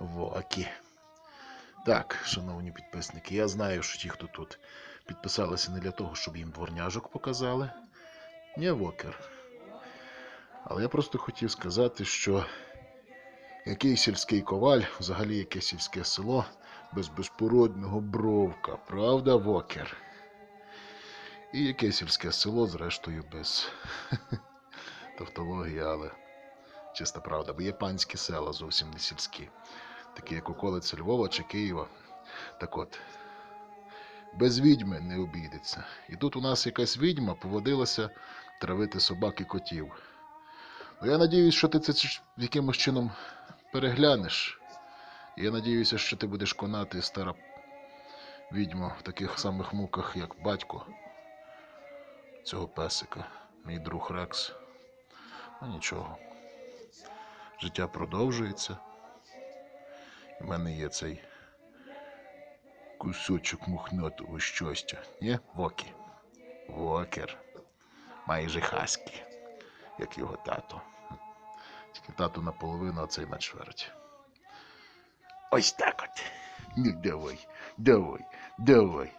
Вокі. Так, шановні підписники, я знаю, що ті, хто тут підписалися не для того, щоб їм дворняжок показали. Ні, Вокер. Але я просто хотів сказати, що який сільський коваль, взагалі яке сільське село без безпородного бровка, правда, Вокер? І яке сільське село, зрештою, без тавтології, але чиста правда, бо є панські села зовсім не сільські, такі як околиці Львова чи Києва. Так от, без відьми не обійдеться. І тут у нас якась відьма поводилася травити собак і котів. Ну, я надіюсь, що ти це якимось чином переглянеш. Я надіюся, що ти будеш конати стара відьма в таких самих муках, як батько цього песика, мій друг Рекс. Ну нічого. Життя продовжується. У мене є цей кусочок мухнатого щастя. Ні? Вокі. Вокер. Майже хаські, як його тато. Тільки тато наполовину, а цей на чверть. Ось так от. Ну давай, давай, давай.